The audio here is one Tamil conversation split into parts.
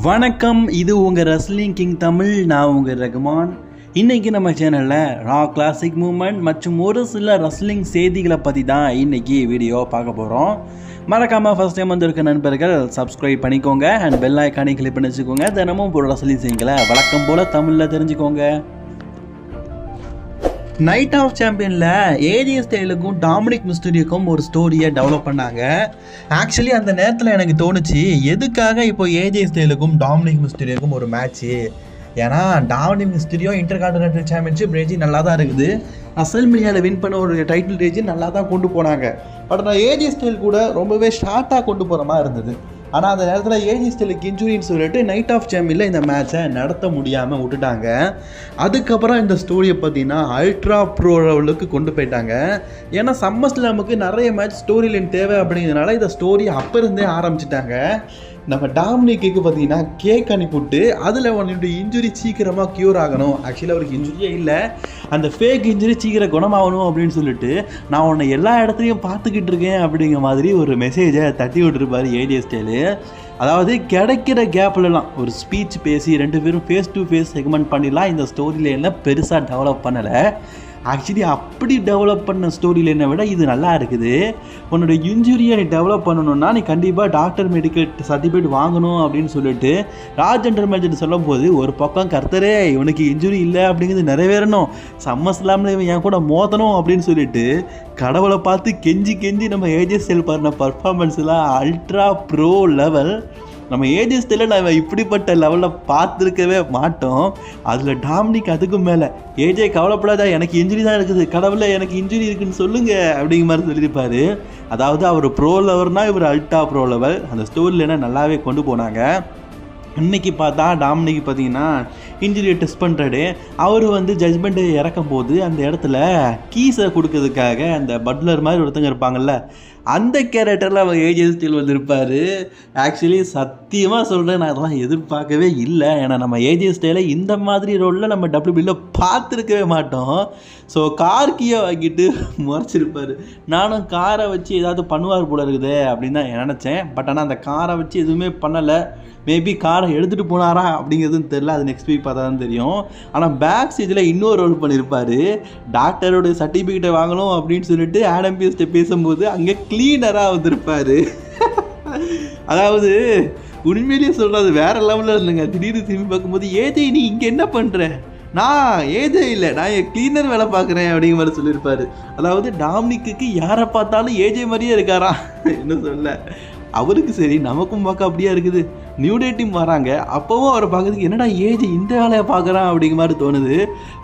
வணக்கம் இது உங்கள் ரஸ்லிங் கிங் தமிழ் நான் உங்கள் ரகுமான். இன்னைக்கு நம்ம சேனலில் ரா கிளாசிக் மூமெண்ட் மற்றும் ஒரு சில ரஸ்லிங் செய்திகளை பற்றி தான் இன்னைக்கு வீடியோ பார்க்க போகிறோம் மறக்காமல் ஃபஸ்ட் டைம் வந்திருக்க நண்பர்கள் சப்ஸ்கிரைப் பண்ணிக்கோங்க. அண்ட் பெல் ஐக்கானை கிளிக் பண்ணி வச்சுக்கோங்க. தினமும் ஒரு ரஸ்லிங் செய்திகளை வழக்கம் போல் தமிழில் தெரிஞ்சுக்கோங்க. நைட் ஆஃப் சாம்பியனில் ஏரியஸ் ஸ்டைலுக்கும் டாமினிக் மிஸ்டரியுக்கும் ஒரு ஸ்டோரியை டெவலப் பண்ணாங்க. ஆக்சுவலி அந்த நேரத்தில் எனக்கு தோணுச்சு எதுக்காக இப்போ ஏஜிஎஸ் டெய்லுக்கும் டாமினிக் மிஸ்டரியுக்கும் ஒரு மேட்ச்சு ஏன்னா Dominik Mysterio inter continental championship ரேஜி நல்லா தான் இருக்குது. அசல் மீடியாவில் வின் பண்ண ஒரு டைட்டில் ரேஜி நல்லா தான் கொண்டு போனாங்க. பட் நான் ஏஜி ஸ்டைல் கூட ரொம்பவே ஷார்ட்டாக கொண்டு போகிற மாதிரி இருந்தது. ஆனால் அந்த நேரத்தில் ஏஜி ஸ்டிலுக்கு இன்ஜுரின்னு சொல்லிட்டு நைட் ஆஃப் சாம்பியனில் இந்த மேட்ச்சை நடத்த முடியாமல் விட்டுட்டாங்க. அதுக்கப்புறம் இந்த ஸ்டோரியை பார்த்தீங்கன்னா அல்ட்ரா ப்ரோ லெவலுக்கு கொண்டு போயிட்டாங்க. ஏன்னா சம்மர் நமக்கு நிறைய மேட்ச் ஸ்டோரி லைன் தேவை அப்படிங்கிறதுனால இந்த ஸ்டோரி அப்போ இருந்தே ஆரம்பிச்சிட்டாங்க. நம்ம டாமினிக்கு பார்த்தீங்கன்னா கேக் அனுப்பிவிட்டு அதில் அவனுடைய இன்ஜுரி சீக்கிரமாக க்யூர் ஆகணும். ஆக்சுவலி அவருக்கு இன்ஜுரியே இல்லை. அந்த ஃபேக் இன்ஜுரி சீக்கிரம் குணமாகணும் அப்படின்னு சொல்லிட்டு நான் உன்னை எல்லா இடத்துலையும் பார்த்துக்கிட்டு இருக்கேன் அப்படிங்கிற மாதிரி ஒரு மெசேஜை தட்டி விட்டுருப்பார் ஏடிஎஸ் ஸ்டைலு அதாவது கிடைக்கிற கேப்லலாம் ஒரு ஸ்பீச் பேசி ரெண்டு பேரும் ஃபேஸ் டு ஃபேஸ் செக்மெண்ட் பண்ணிடலாம். இந்த ஸ்டோரியில் என்ன பெருசாக டெவலப் பண்ணலை. ஆக்சுவலி அப்படி டெவலப் பண்ண ஸ்டோரி லைனை விட இது நல்லா இருக்குது. உன்னோட இன்ஜுரியை நீ டெவலப் பண்ணணும்னா நீ கண்டிப்பாக டாக்டர் மெடிக்கல் சர்டிஃபிகேட் வாங்கணும் அப்படின்னு சொல்லிட்டு ராஜெண்டர் மேஜர் சொல்லும் போது ஒரு பக்கம் கர்த்தரே இவனுக்கு இன்ஜுரி இல்லை அப்படிங்கிறது நிறைவேறணும். சம்மர் இல்லாமல் இவன் என் கூட மோதணும் அப்படின்னு சொல்லிட்டு கடவுளை பார்த்து கெஞ்சி கெஞ்சி நம்ம ஏஜஸ் செல் பண்ண பர்ஃபார்மன்ஸ்லாம் அல்ட்ரா ப்ரோ லெவல் நம்ம ஏடிஎஸ்டியில் நம்ம இப்படிப்பட்ட லெவலில் பார்த்துருக்கவே மாட்டோம். அதில் டாமினிக் அதுக்கும் மேலே. ஏஜே கவலைப்படாதா எனக்கு இன்ஜுரி தான் இருக்குது. கடவுளை எனக்கு இன்ஜுரி இருக்குன்னு சொல்லுங்கள் அப்படிங்கிற மாதிரி சொல்லியிருப்பார். அதாவது அவர் ப்ரோ லெவர்னால் இவர் அல்ட்ரா ப்ரோ லெவல் அந்த ஸ்டோரியில் என்ன நல்லாவே கொண்டு போனாங்க. இன்னைக்கு பார்த்தா டாமினிக்கு பார்த்தீங்கன்னா இன்ஜுரியை டெஸ்ட் பண்ணுறாரு அவர் வந்து ஜட்ஜ்மெண்ட்டு இறக்கும் போது அந்த இடத்துல கீஸை கொடுக்கறதுக்காக அந்த பட்லர் மாதிரி ஒருத்தங்க இருப்பாங்கல்ல அந்த கேரக்டரில் அவர் ஏஜே ஸ்டில் வந்திருப்பார். ஆக்சுவலி சத்தியமாக சொல்கிறேன் நான் அதெல்லாம் எதிர்பார்க்கவே இல்லை. ஏன்னா நம்ம ஏஜே ஸ்டைலை இந்த மாதிரி ரோலில் நம்ம டபிள்யூபியில் பார்த்துருக்கவே மாட்டோம். ஸோ கார் கீயை வாங்கிட்டு முறைச்சிருப்பார். நானும் காரை வச்சு ஏதாவது பண்ணுவார் போல இருக்குது அப்படின்னு தான் நினச்சேன். பட் ஆனால் அந்த காரை வச்சு எதுவுமே பண்ணலை. மேபி காரை எடுத்துகிட்டு போனாரா அப்படிங்கிறதும் தெரில அது நெக்ஸ்ட் வீக் பார்த்தா தான் தெரியும் ஆனால் பேக் ஸ்டேஜில் இன்னொரு ரோல் பண்ணியிருப்பார் டாக்டரோட சர்டிஃபிகேட்டை வாங்கணும் அப்படின்னு சொல்லிட்டு ஆடம்பியஸ்ட்டை பேசும்போது அங்கே க்ளீனராக வந்திருப்பார். அதாவது உண்மையிலேயே சொல்கிறது வேறு லெவலில் இல்லைங்க. திடீர்னு திரும்பி பார்க்கும்போது ஏதே நீ இங்கே என்ன பண்ணுற நான் ஏஜே இல்லை. நான் என் கிளீனர் வேலை பார்க்குறேன் அப்படிங்கிற மாதிரி சொல்லியிருப்பாரு. அதாவது டாமினிக்கு யாரை பார்த்தாலும் ஏஜே மாதிரியே இருக்காராம் என்ன சொல்ல அவருக்கு சரி நமக்கும் பார்க்க அப்படியே இருக்குது. நியூ டே டீம் வராங்க. அப்போவும் அவரை பார்க்கறதுக்கு என்னடா ஏஜ் இந்த வேலையை பார்க்குறான் அப்படிங்கிற மாதிரி தோணுது.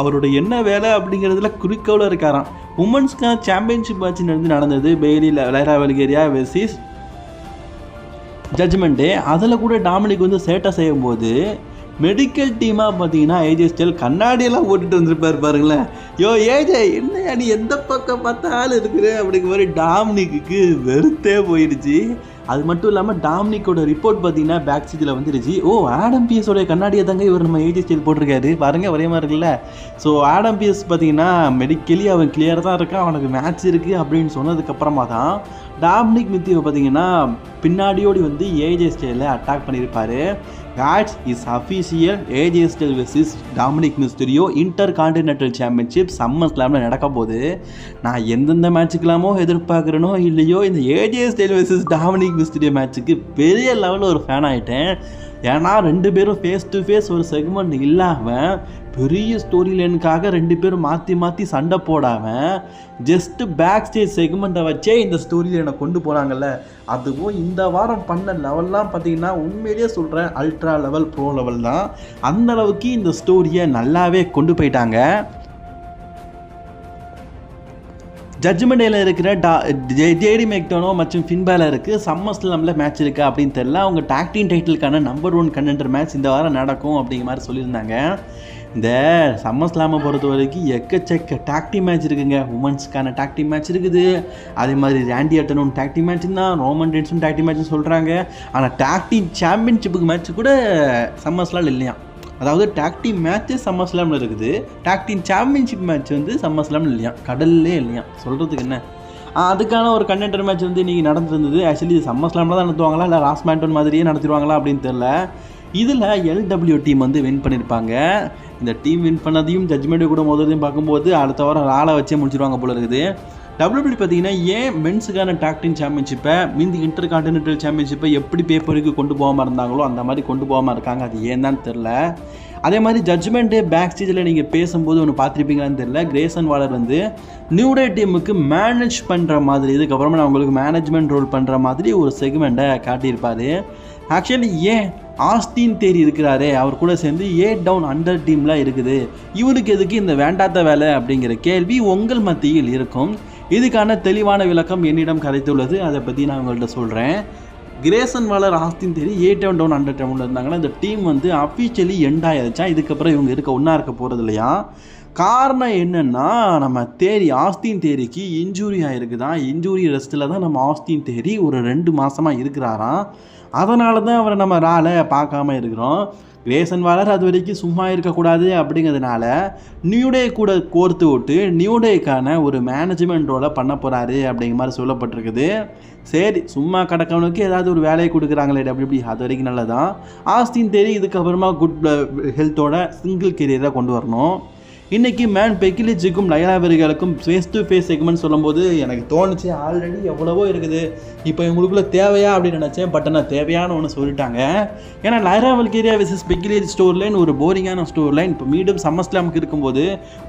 அவரோட என்ன வேலை அப்படிங்கிறதுல குறிக்கோளாக இருக்காராம். உமன்ஸ்க்கான சாம்பியன்ஷிப் மேட்ச் நடந்து நடந்தது. பெய்லியில் விளையாட வெல்கேரியா வெர்சிஸ் ஜட்ஜ்மெண்ட்டு அதில் கூட டாமினிக் வந்து சேட்டை செய்யும்போது மெடிக்கல் டீமாக பார்த்தீங்கன்னா ஏஜே ஸ்டைல் கண்ணாடியெல்லாம் ஓட்டிட்டு வந்திருப்பாரு பாருங்களேன். யோ ஏஜே என்ன நீ எந்த பக்கம் பார்த்தாலும் இருக்கிற? அப்படிங்கிற மாதிரி டாம்னிக்கு வெறுத்தே போயிடுச்சு. அது மட்டும் இல்லாமல் டாமினிக்கோட ரிப்போர்ட் பார்த்தீங்கன்னா பேக் சீட்டில் வந்துருச்சு. ஓ ஆடம் பிஎஸோட கண்ணாடியை தாங்க இவர் நம்ம ஏஜே ஸ்டைல் போட்டிருக்காரு. பாருங்க ஒரே மாதிரி இருக்குல்ல. ஸோ ஆடம் பிஎஸ் பார்த்தீங்கன்னா மெடிக்கலி அவன் கிளியர் தான் இருக்கான். அவனுக்கு மேட்ச் இருக்குது அப்படின்னு சொன்னதுக்கப்புறமா தான் டாமினிக் மித்திவை பார்த்தீங்கன்னா பின்னாடியோடி வந்து ஏஜே ஸ்டைலில் அட்டாக் பண்ணியிருப்பார். Gods is official AJ Styles versus Dominik Mysterio inter continental championship summer ஸ்லாமில் நடக்க போது நான் எந்தெந்த மேட்சுக்கெல்லாமோ எதிர்பார்க்குறேனோ இல்லையோ இந்த AJ Styles versus Dominik Mysterio மேட்ச்சுக்கு பெரிய லெவலில் ஒரு ஃபேன் ஆகிட்டேன் ஏன்னா ரெண்டு பேரும் ஃபேஸ் டு ஃபேஸ் ஒரு செக்மெண்ட் இல்லாமல் பெரிய ஸ்டோரி லைனுக்காக ரெண்டு பேரும் மாற்றி மாற்றி சண்டை போடாமல் ஜஸ்ட்டு பேக் ஸ்டேஜ் செக்மெண்ட்டை வச்சே இந்த ஸ்டோரி லைனை கொண்டு போகிறாங்கல்ல அதுவும் இந்த வாரம் பண்ண லெவல்லாம் பார்த்தீங்கன்னா உண்மையிலேயே சொல்கிறேன் அல்ட்ரா லெவல் ப்ரோ லெவல் தான். அந்தளவுக்கு இந்த ஸ்டோரியை நல்லாவே கொண்டு போயிட்டாங்க. ஜட்ஜ்மெண்ட் டேல இருக்கிற டா ஜேடி மெக்டோனோ மற்றும் ஃபின்பேல இருக்குது சம்மர் ஸ்லாமில் மேட்ச் இருக்குது அப்படின்னு தெரியல. அவங்க டாக்டின் டைட்டிலுக்கான நம்பர் ஒன் கண்டென்டர் மேட்ச் இந்த வாரம் நடக்கும் அப்படிங்கிற மாதிரி சொல்லியிருந்தாங்க. இந்த சம்மர் ஸ்லாமை பொறுத்த வரைக்கும் எக்கச்சக்க டாக்டி மேட்ச் இருக்குங்க. உமன்ஸ்க்கான டாக்டி மேட்ச் இருக்குது. அதே மாதிரி ரேண்டி அட்டனும் டாக்டி மேட்ச் தான் ரோமன் டென்ஸும் டாக்டி மேட்ச்னு சொல்கிறாங்க ஆனால் டாக்டி சாம்பியன்ஷிப்புக்கு மேட்ச் கூட சம்மர் ஸ்லால் இல்லையா? அதாவது டாக்டி டீம் மேட்ச்சே சம்மர் ஸ்லாமில் இருக்குது. டாக்டி சாம்பியன்ஷிப் மேட்ச் வந்து சம்மர் ஸ்லாமில் இல்லையா? கடல்லே இல்லையா? சொல்கிறதுக்கு என்ன? அதுக்கான ஒரு கண்டென்டர் மேட்ச் வந்து இன்றைக்கி நடந்துருந்தது. ஆக்சுவலி சம்மர் ஸ்லாமில் தான் நடத்துவாங்களா? இல்லை ராஸ் மேண்டோன் மாதிரியே நடத்திடுவாங்களா அப்படின்னு தெரில இதில் எல்டபிள்யூ டீம் வந்து வின் பண்ணியிருப்பாங்க இந்த டீம் வின் பண்ணதையும் ஜட்ஜ்மெண்ட்டு கூட முதலையும் பார்க்கும்போது அடுத்த வாரம் ராலை வச்சே முடிச்சிருவாங்க போல இருக்குது. டபிள்யூபிள்யூ பார்த்தீங்கன்னா ஏன் மென்ஸுக்கான டாக்டின் சாம்பியன்ஷிப்பை மீதி இன்டர் கான்டினென்டல் சாம்பியன்ஷிப்பை எப்படி பேப்பருக்கு கொண்டு போகாமல் இருந்தாங்களோ அந்த மாதிரி கொண்டு போகாமல் இருக்காங்க. அது ஏன் தான் தெரில அதே மாதிரி ஜட்ஜ்மெண்ட்டு பேக் ஸ்டேஜில் நீங்கள் பேசும்போது ஒன்று பார்த்துருப்பீங்களான்னு தெரியல. கிரேசன் வாலர் வந்து நியூ டே டீமுக்கு மேனேஜ் பண்ணுற மாதிரி இதுக்கப்புறமா நான் உங்களுக்கு மேனேஜ்மெண்ட் ரோல் பண்ணுற மாதிரி ஒரு செக்மெண்ட்டை காட்டியிருப்பார். ஆக்சுவலி ஏன் ஆஸ்டின் தேரி இருக்கிறாரே? அவர் கூட சேர்ந்து ஏ டவுன் அண்டர் டீம்லாம் இருக்குது. இவருக்கு எதுக்கு இந்த வேண்டாத வேலை அப்படிங்கிற கேள்வி உங்கள் மத்தியில் இருக்கும். இதுக்கான தெளிவான விளக்கம் என்னிடம் கிடைத்துள்ளது அதை பற்றி நான் உங்கள்கிட்ட சொல்கிறேன் Grayson Waller Austin Theory A town down under டவுனில் இருந்தாங்கன்னா இந்த டீம் வந்து அஃபிஷியலி எண்ட் ஆயிடுச்சா இதுக்கப்புறம் இவங்க இருக்க ஒன்றா இருக்க போகிறது இல்லையா? காரணம் என்னென்னா நம்ம தேரி ஆஸ்தின் தேரிக்கு இன்ஜூரி ஆகிருக்குதான் இன்ஜூரி ரெஸ்ட்டில் தான் நம்ம ஆஸ்தின் தேரி ஒரு ரெண்டு மாதமாக இருக்கிறாராம். அதனால தான் அவரை நம்ம ராலை பார்க்காம இருக்கிறோம். கிரேசன் வாலர் அது வரைக்கும் சும்மா இருக்கக்கூடாது அப்படிங்கிறதுனால நியூ டே கூட கோர்த்து விட்டு நியூ டேக்கான ஒரு மேனேஜ்மெண்ட் ரோலை பண்ண போகிறாரு அப்படிங்கிற மாதிரி சொல்லப்பட்டிருக்குது. சரி சும்மா கிடக்கவனுக்கு ஏதாவது ஒரு வேலையை கொடுக்குறாங்களே அப்படி அது வரைக்கும் நல்லதான் ஆஸ்தின் தேரி இதுக்கப்புறமா குட் ஹெல்த்தோட சிங்கிள் கெரியராக கொண்டு வரணும். இன்றைக்கி மேன் பெக்கிலிஜுக்கும் லயலாவரிகளுக்கும் ஃபேஸ் டு ஃபேஸ் செக்மெண்ட் சொல்லும்போது எனக்கு தோணுச்சு ஆல்ரெடி எவ்வளவோ இருக்குது. இப்போ இவங்களுக்குள்ள தேவையா அப்படின்னு நினச்சேன் பட் ஆனால் தேவையான ஒன்று சொல்லிட்டாங்க. ஏன்னா Lyra Valkyria versus Becky Lynch storyline ஒரு போரிங்கான ஸ்டோர் லைன் இப்போ மீண்டும் சம்மஸ்லாமுக்கு இருக்கும்போது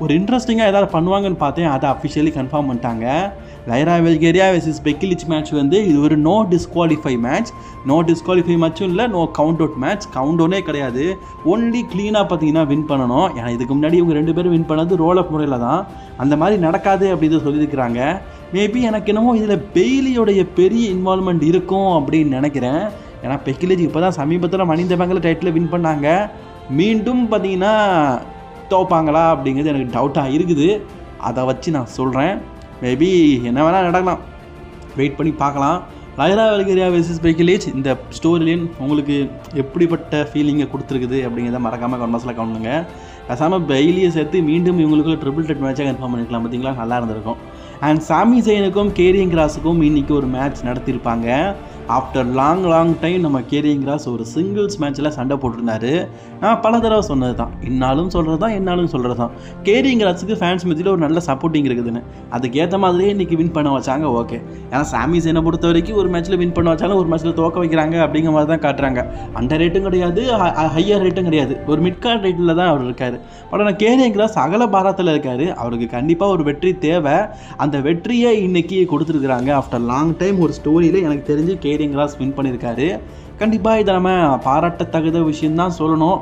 ஒரு இன்ட்ரெஸ்டிங்காக ஏதாவது பண்ணுவாங்கன்னு பார்த்தேன் அதை அஃபிஷியலி கன்ஃபார்ம் பண்ணிட்டாங்க. லைரா வெல்கேரியா வெர்சஸ் பெக்கிலிச் மேட்ச் வந்து இது ஒரு no disqualify match no disqualify மேட்சும் இல்லை no count out match count அவுனே கிடையாது. ஒன்லி க்ளீனாக பார்த்தீங்கன்னா வின் பண்ணணும். ஏன்னா இதுக்கு முன்னாடி இவங்க ரெண்டு பேரும் வின் பண்ணது ரோல் அப் முறையில் தான். அந்த மாதிரி நடக்காது அப்படின்னு சொல்லியிருக்கிறாங்க. மேபி எனக்கு என்னமோ இதில் பெய்லியோடைய பெரிய இன்வால்மெண்ட் இருக்கும் அப்படின்னு நினைக்கிறேன். ஏன்னா பெக்கிலேஜ் இப்போ தான் சமீபத்தில் மனித பேங்கில் டைட்டில் வின் பண்ணாங்க. மீண்டும் பார்த்தீங்கன்னா தோப்பாங்களா அப்படிங்கிறது எனக்கு டவுட்டாக இருக்குது. அதை வச்சு நான் சொல்கிறேன் மேபி என்ன வேணால் நடக்கலாம். வெயிட் பண்ணி பார்க்கலாம். லைரா வெல்கரியா வெர்சஸ் பெக்கிலேஜ் இந்த ஸ்டோரிலேயும் உங்களுக்கு எப்படிப்பட்ட ஃபீலிங்கை கொடுத்துருக்குது அப்படிங்கிறத மறக்காமல் கன்வர்ஸில் கவனிங்க பேசாமல் பெய்லியை சேர்த்து மீண்டும் இவங்களுக்குள்ள ட்ரிபிள் டெட் மேட்சாக கன்ஃபார்ம் பண்ணிக்கலாம். பார்த்தீங்களா நல்லா இருந்திருக்கும். அண்ட் சாமி ஜெயனுக்கும் கேரியம் கிராஸுக்கும் இன்றைக்கி ஒரு மேட்ச் நடத்தியிருப்பாங்க. ஆஃப்டர் லாங் லாங் டைம் நம்ம கேரியிங் கிராஸ் ஒரு சிங்கிள்ஸ் மேட்ச்சில் சண்டை போட்டிருந்தாரு. நான் பல தடவை சொன்னது தான் இன்னாலும் சொல்கிறது தான் என்னாலும் சொல்கிறது தான் கேரியிங் கிராஸுக்கு ஃபேன்ஸ் மத்தியில் ஒரு நல்ல சப்போர்ட்டிங் இருக்குதுன்னு. அதுக்கேற்ற மாதிரியே இன்றைக்கி வின் பண்ண வச்சாங்க ஓகே ஏன்னா சாமி சேனை பொறுத்த வரைக்கும் ஒரு மேட்ச்சில் வின் பண்ண வச்சாலும் ஒரு மேட்ச்சில் தோக்க வைக்கிறாங்க அப்படிங்கிற மாதிரி தான் காட்டுறாங்க. அந்த ரேட்டும் கிடையாது ஹையர் ரேட்டும் கிடையாது. ஒரு மிட் கார்ட் ரேட்டில் தான் அவர் இருக்கார். பட் ஆனால் கேரியிங் கிராஸ் அகல பாரத்தில் இருக்கார். அவருக்கு கண்டிப்பாக ஒரு வெற்றி தேவை. அந்த வெற்றியை இன்னைக்கு கொடுத்துருக்குறாங்க. ஆஃப்டர் லாங் டைம் ஒரு ஸ்டோரியில் எனக்கு தெரிஞ்சு கே கேரியம் கிராஸ் வின் பண்ணியிருக்காரு. கண்டிப்பாக இதை நம்ம பாராட்டத்தகுந்த விஷயந்தான் சொல்லணும்.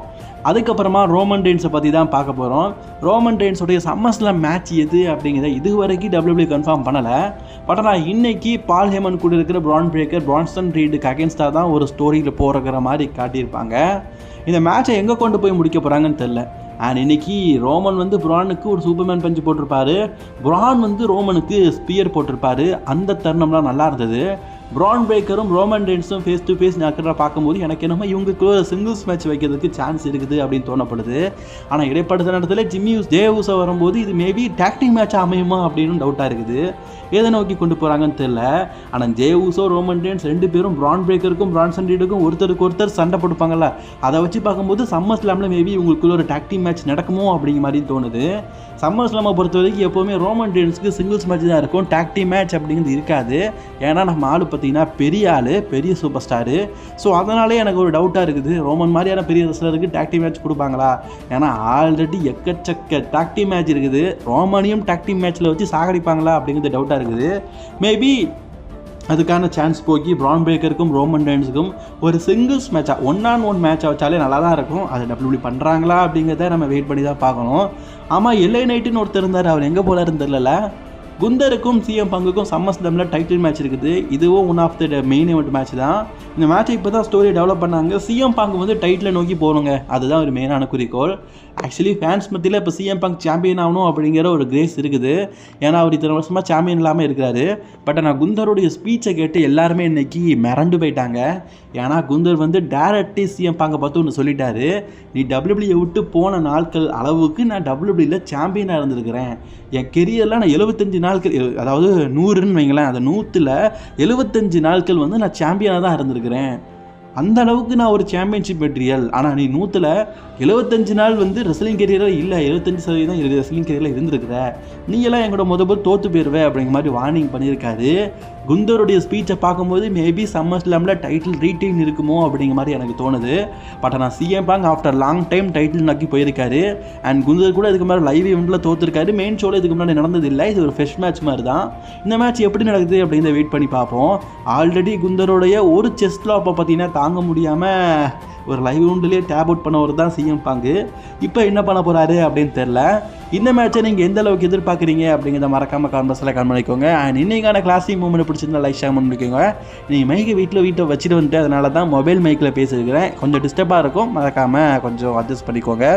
அதுக்கப்புறமா ரோமன் ரெயின்ஸை பற்றி தான் பார்க்க போகிறோம் ரோமன் ரெயின்ஸோடைய சம்மர்ஸில் மேட்ச் எது அப்படிங்கிறத இது வரைக்கும் டபிள்யூபிள்யூ கன்ஃபார்ம் பண்ணலை. பட் ஆனால் இன்றைக்கி பால் ஹேமன் கூட இருக்கிற பிரான் பிரேக்கர் பிரான்ஸ்டன் ரீடுக்கு அகேன்ஸ்டாக தான் ஒரு ஸ்டோரியில் போகிறக்கிற மாதிரி காட்டியிருப்பாங்க. இந்த மேட்சை எங்கே கொண்டு போய் முடிக்க போகிறாங்கன்னு தெரில அண்ட் இன்னைக்கு ரோமன் வந்து புரானுக்கு ஒரு சூப்பர்மேன் பஞ்சு போட்டிருப்பாரு. புரான் வந்து ரோமனுக்கு ஸ்பியர் போட்டிருப்பாரு. அந்த தருணம்லாம் நல்லா இருந்தது. ப்ரான் பேக்கரும் ரோமன் ரெயின்ஸும் ஃபேஸ் டு ஃபேஸ் நடக்கிறத பார்க்கும்போது எனக்கு என்னமோ இவங்களுக்கு சிங்கிள்ஸ் மேட்ச் வைக்கிறதுக்கு சான்ஸ் இருக்குது அப்படின்னு தோணப்படுது. ஆனால் இடைப்பட்ட நேரத்தில் ஜிம்மி யூஸ் தேவூஸை வரும்போது இது மேபி டாக்டிங் மேட்ச் அமையுமா அப்படின்னு டவுட்டாக இருக்குது. எதை நோக்கி கொண்டு போகிறாங்கன்னு தெரியல. ஆனால் ஜேவூஸோ ரோமன் ரெயின்ஸ் ரெண்டு பேரும் பிரான் பிரேக்கருக்கும் பிரான்சன் ரீடுக்கும் ஒருத்தருக்கு ஒருத்தர் சண்டை போட்டுப்பாங்கல்ல. அதை வச்சு பார்க்கும்போது சம்மர் ஸ்லாமில் மேபி உங்களுக்குள்ள ஒரு டாக்டிங் மேட்ச் நடக்குமோ அப்படிங்கிற மாதிரி தோணுது. சம்மர் ஸ்லாமை பொறுத்த வரைக்கும் எப்போவுமே ரோமன் ரெயின்ஸ்க்கு சிங்கிள்ஸ் மேட்ச் தான் இருக்கும். டாக்டிங் மேட்ச் அப்படிங்கிறது இருக்காது. ஏன்னா நம்ம ஆள் பார்த்தீங்கன்னா பெரிய ஆள் பெரிய சூப்பர் ஸ்டாரு ஸோ அதனாலே எனக்கு ஒரு டவுட்டாக இருக்குது. ரோமன் மாதிரியான பெரிய ரெஸ்லருக்கு டாக்டி மேட்ச் கொடுப்பாங்களா? ஏன்னா ஆல்ரெடி எக்கச்சக்க டாக்டி மேட்ச் இருக்குது. ரோமனையும் டாக்டி மேட்ச்சில் வச்சு சாகடிப்பாங்களா அப்படிங்கிறது டவுட்டாக இருக்குது மேபி அதுக்கான சான்ஸ் போக்கி ப்ரான் பிரேக்கருக்கும் ரோமன் டைன்ஸுக்கும் ஒரு சிங்கிள்ஸ் மேட்சாக ஒன் ஆன் ஒன் மேட்சாக வச்சாலே நல்லா தான் இருக்கும். அதை டபிள்யூபி பண்ணுறாங்களா அப்படிங்கிறத நம்ம வெயிட் பண்ணி தான் பார்க்கணும். ஆமாம் எல்ஐ நைட்டுன்னு ஒருத்தர் இருந்தார். அவர் எங்கே போகிறாருன்னு தெரில குந்தருக்கும் சிஎம் பங்குக்கும் சம்மஸ்தமில் டைட்டில் மேட்ச் இருக்குது. இதுவும் one of the main event match தான். இந்த மேட்சை இப்போ தான் ஸ்டோரி டெவலப் பண்ணாங்க. சிஎம் பங்கு வந்து டைட்டிலை நோக்கி போகணுங்க. அதுதான் ஒரு மெயினான குறிக்கோள். ஆக்சுவலி ஃபேன்ஸ் மத்தியில் இப்போ சிஎம் பங்க் சாம்பியன் ஆகணும் அப்படிங்கிற ஒரு கிரேஸ் இருக்குது. ஏன்னா அவர் இத்தனை வருஷமாக சாம்பியன் இல்லாமல் இருக்கிறாரு. பட் ஆனால் குந்தருடைய ஸ்பீச்சை கேட்டு எல்லாருமே இன்னைக்கு மிரண்டு போயிட்டாங்க. ஏன்னா குந்தர் வந்து டேரக்டே சிஎம் பாங்க பார்த்து ஒன்று சொல்லிட்டாரு. நீ டபிள்யூபிள்யூ விட்டு போன நாட்கள் அளவுக்கு நான் டபிள்யூபிள்யூவில் சாம்பியனாக இருந்திருக்கிறேன். என் கெரியரில் நான் எழுபத்தஞ்சு நாட்கள் அதாவது நூறுன்னு வைங்களேன் அந்த நூற்றில் எழுபத்தஞ்சு நாட்கள் வந்து நான் சாம்பியனாக தான் இருந்திருக்கிறேன். அந்த அளவுக்கு நான் ஒரு சாம்பியன்ஷிப் மெட்டீரியல் ஆனால் நீ நூற்றில் எழுபத்தஞ்சு நாள் வந்து ரெஸ்லிங் கெரியரில் இல்லை. எழுபத்தஞ்சு சதவீதம் ரெஸ்லிங் கெரியரில் இருந்திருக்கிற. நீ எல்லாம் எங்களோட முத போது தோற்று போயிடுவே அப்படிங்கிற மாதிரி வார்னிங் பண்ணியிருக்காரு. குந்தருடைய ஸ்பீச்சை பார்க்கும்போது மேபி சம்மர் ஸ்லாமில் டைட்டில் ரீட்டைன் இருக்குமோ அப்படிங்கிற மாதிரி எனக்கு தோணுது. பட் ஆனால் சிஎம் பாங் ஆஃப்டர் லாங் டைம் டைட்டில் நோக்கி போயிருக்காரு. அண்ட் குந்தர் கூட இதுக்கு மேலே லைவ் இவெண்ட்டில் தோற்றுருக்காரு மெயின் ஷோவில் இதுக்கு முன்னாடி நடந்தது இல்லை இது ஒரு ஃபெஸ்ட் மேட்ச் மாதிரி தான் இந்த மேட்ச் எப்படி நடக்குது அப்படிங்கிறத வெயிட் பண்ணி பார்ப்போம். ஆல்ரெடி குந்தருடைய ஒரு செஸ்ட்டில் அப்போ பார்த்தீங்கன்னா தாங்க முடியாமல் ஒரு லைவ் உண்டுலேயே டேப் அவுட் பண்ணவர் தான் சிஎம் பாங்கு. இப்போ என்ன பண்ண போகிறாரு அப்படின்னு தெரில. இந்த மேட்ச்சை நீங்கள் எந்த அளவுக்கு எதிர்பார்க்குறீங்க அப்படிங்கிறத மறக்காமல் கான்வர்ஸில் கால் பண்ணிக்கோங்க. அண்ட் இன்னைக்கான கிளாசிக் மூமெண்ட் பிடிச்சிருந்தா லைக் ஷேர் பண்ணிக்கோங்க நீங்கள் மைக்கை வீட்டில் வீட்டை வச்சுட்டு வந்துட்டு அதனால தான் மொபைல் மைக்கில் பேசியிருக்கிறேன். கொஞ்சம் டிஸ்டர்பாக இருக்கும். மறக்காமல் கொஞ்சம் அட்ஜஸ்ட் பண்ணிக்கோங்க.